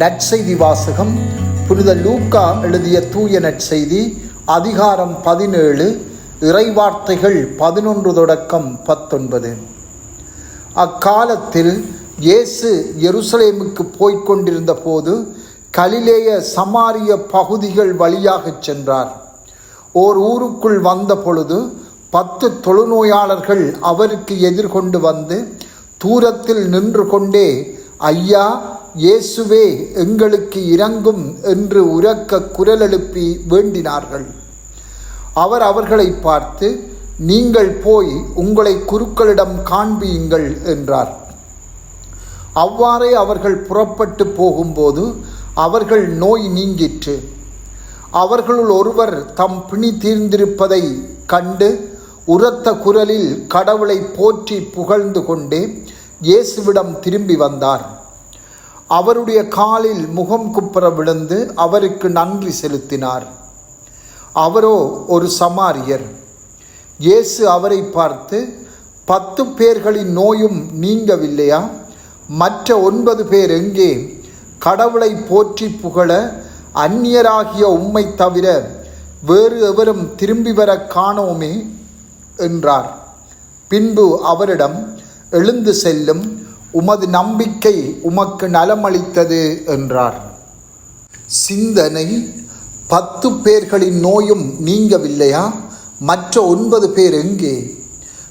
நற்செய்தி வாசகம் புனித லூக்கா எழுதிய தூய நற்செய்தி அதிகாரம் பதினேழு இறைவார்த்தைகள் பதினொன்று தொடக்கம் பத்தொன்பது. அக்காலத்தில் இயேசு எருசலேமுக்கு போய்க் கொண்டிருந்த போது கலிலேய சமாரிய பகுதிகள் வழியாகச் சென்றார். ஓர் ஊருக்குள் வந்த பொழுது பத்து தொழுநோயாளர்கள் அவருக்கு எதிர்கொண்டு வந்து தூரத்தில் நின்று கொண்டே ஐயா இயேசுவே எங்களுக்கு இறங்கும் என்று உரக்க குரல் எழுப்பி வேண்டினார்கள். அவர் அவர்களை பார்த்து நீங்கள் போய் உங்களை குருக்களிடம் காண்பியுங்கள் என்றார். அவ்வாறே அவர்கள் புறப்பட்டு போகும்போது அவர்கள் நோய் நீங்கிற்று. அவர்களுள் ஒருவர் தம் பிணி தீர்ந்திருப்பதை கண்டு உரத்த குரலில் கடவுளை போற்றி புகழ்ந்து கொண்டே இயேசுவிடம் திரும்பி வந்தார். அவருடைய காலில் முகம் குப்புற விழுந்து அவருக்கு நன்றி செலுத்தினார். அவரோ ஒரு சமாரியர். இயேசு அவரை பார்த்து பத்து பேர்களின் நோயும் நீங்கவில்லையா? மற்ற ஒன்பது பேர் எங்கே? கடவுளை போற்றி புகழ அந்நியராகிய உம்மை தவிர வேறு எவரும் திரும்பி வர காணோமே? என்றார். பின்பு அவரிடம் எழுந்து செல்லும் உமது நம்பிக்கை உமக்கு நலமளித்தது என்றார். சிந்தனை பத்து பேர்களின் நோயும் நீங்கவில்லையா? மற்ற ஒன்பது பேர் எங்கே?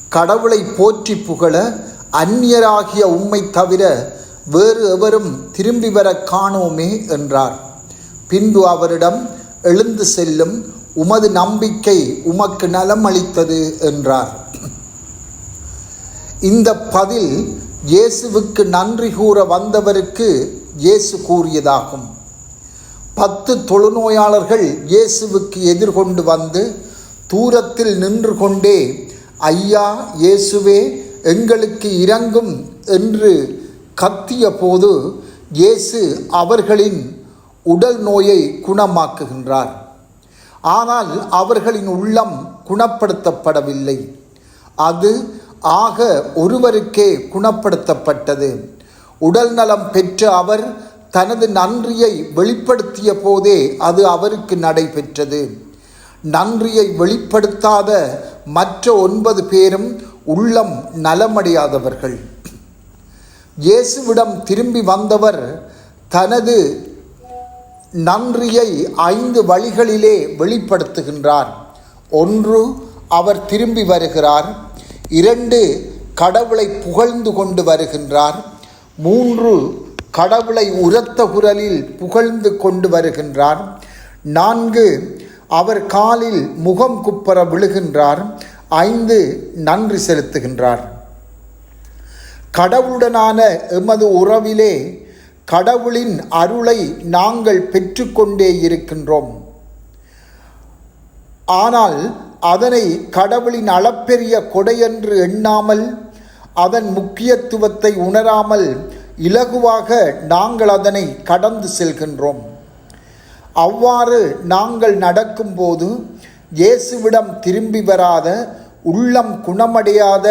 கடவுளை போற்றி புகழ அந்நியராகிய உம்மை தவிர வேறு எவரும் திரும்பி வர காணோமே என்றார். பின்பு அவரிடம் எழுந்து செல்லும் உமது நம்பிக்கை உமக்கு நலம் அளித்தது என்றார். இந்த பதில் இயேசுவுக்கு நன்றி கூற வந்தவருக்கு இயேசு கூறியதாகும். பத்து தொழுநோயாளர்கள் இயேசுவுக்கு எதிர்கொண்டு வந்து தூரத்தில் நின்று கொண்டே ஐயா இயேசுவே எங்களுக்கு இறங்கும் என்று கத்திய போது இயேசு அவர்களின் உடல் நோயை குணமாக்குகின்றார். ஆனால் அவர்களின் உள்ளம் குணப்படுத்தப்படவில்லை. அது ஆக ஒருவருக்கே குணப்படுத்தப்பட்டது. உடல் நலம் பெற்ற அவர் தனது நன்றியை வெளிப்படுத்திய போதே அது அவருக்கு நடைபெற்றது. நன்றியை வெளிப்படுத்தாத மற்ற ஒன்பது பேரும் உள்ளம் நலமடையாதவர்கள். இயேசுவிடம் திரும்பி வந்தவர் தனது நன்றியை ஐந்து வழிகளிலே வெளிப்படுத்துகின்றார். ஒன்று அவர் திரும்பி வருகிறார். இரண்டு கடவுளை புகழ்ந்து கொண்டு வருகின்றார். மூன்று கடவுளை உரத்த குரலில் புகழ்ந்து கொண்டு வருகின்றார். நான்கு அவர் காலில் முகம் குப்பர விழுகின்றார். ஐந்து நன்றி செலுத்துகின்றார். கடவுளுடனான எமது உறவிலே கடவுளின் அருளை நாங்கள் பெற்றுக்கொண்டே இருக்கின்றோம். ஆனால் அதனை கடவுளின் அளப்பெரிய கொடையென்று எண்ணாமல் அதன் முக்கியத்துவத்தை உணராமல் இலகுவாக நாங்கள் அதனை கடந்து செல்கின்றோம். அவ்வாறு நாங்கள் நடக்கும்போது இயேசுவிடம் திரும்பி வராத உள்ளம் குணமடையாத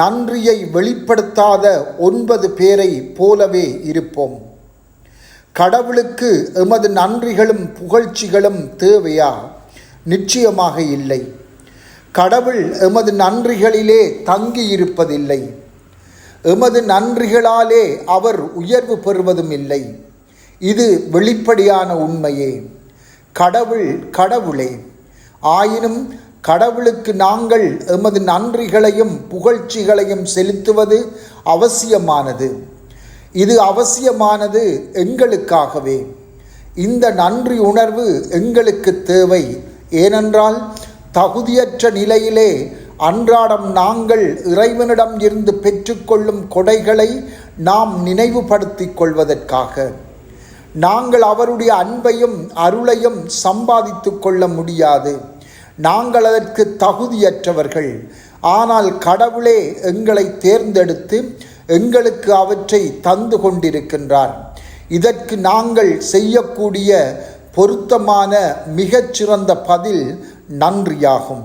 நன்றியை வெளிப்படுத்தாத ஒன்பது பேரை போலவே இருப்போம். கடவுளுக்கு எமது நன்றிகளும் புகழ்ச்சிகளும் தேவையா? நிச்சயமாக இல்லை. கடவுள் எமது நன்றிகளிலே தங்கி இருப்பதில்லை எமது நன்றிகளாலே அவர் உயர்வு பெறுவதும் இல்லை. இது வெளிப்படையான உண்மையே. கடவுள் கடவுளே. ஆயினும் கடவுளுக்கு நாங்கள் எமது நன்றிகளையும் புகழ்ச்சிகளையும் செலுத்துவது அவசியமானது. இது அவசியமானது எங்களுக்காகவே. இந்த நன்றி உணர்வு எங்களுக்கு தேவை. ஏனென்றால் தகுதியற்ற நிலையிலே அன்றாடம் நாங்கள் இறைவனிடம் இருந்து பெற்றுக்கொள்ளும் கொடைகளை நாம் நினைவுபடுத்திக் கொள்வதற்காக. நாங்கள் அவருடைய அன்பையும் அருளையும் சம்பாதித்து கொள்ள முடியாது. நாங்கள் அதற்கு தகுதியற்றவர்கள். ஆனால் கடவுளே எங்களை தேர்ந்தெடுத்து எங்களுக்கு அவற்றை தந்து கொண்டிருக்கின்றார். இதற்கு நாங்கள் செய்யக்கூடிய பொருத்தமான மிகச்சிறந்த பதில் நன்றியாகும்.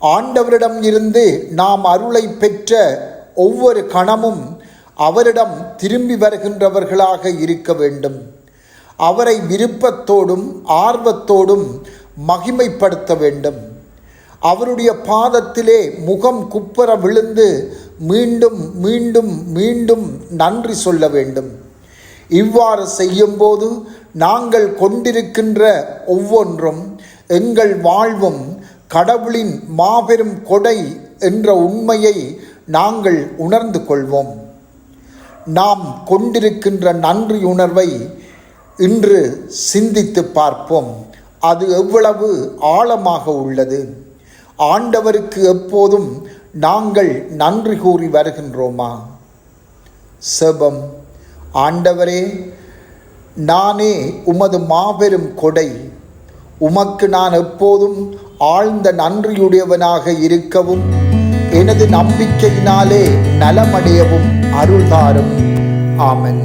ஆண்டவரிடம் இருந்து நாம் அருளை பெற்ற ஒவ்வொரு கணமும் அவரிடம் திரும்பி வருகின்றவர்களாக இருக்க வேண்டும். அவரை விருப்பத்தோடும் ஆர்வத்தோடும் மகிமைப்படுத்த வேண்டும். அவருடைய பாதத்திலே முகம் குப்புற விழுந்து மீண்டும் மீண்டும் மீண்டும் நன்றி சொல்ல வேண்டும். இவ்வாறு செய்யும்போது நாங்கள் கொண்டிருக்கின்ற ஒவ்வொன்றும் எங்கள் வாழ்வும் கடவுளின் மாபெரும் கொடை என்ற உண்மையை நாங்கள் உணர்ந்து கொள்வோம். நாம் கொண்டிருக்கின்ற நன்றியுணர்வை இன்று சிந்தித்து பார்ப்போம். அது எவ்வளவு ஆழமாக உள்ளது. ஆண்டவருக்கு எப்போதும் நாங்கள் நன்றி கூறி வருகின்றோமா? செபம். ஆண்டவரே நானே உமது மாபெரும் கொடை. உமக்கு நான் எப்போதும் ஆழ்ந்த நன்றியுடையவனாக இருக்கவும் எனது நம்பிக்கையினாலே நலமடையவும் அருள்தாரும். ஆமன்.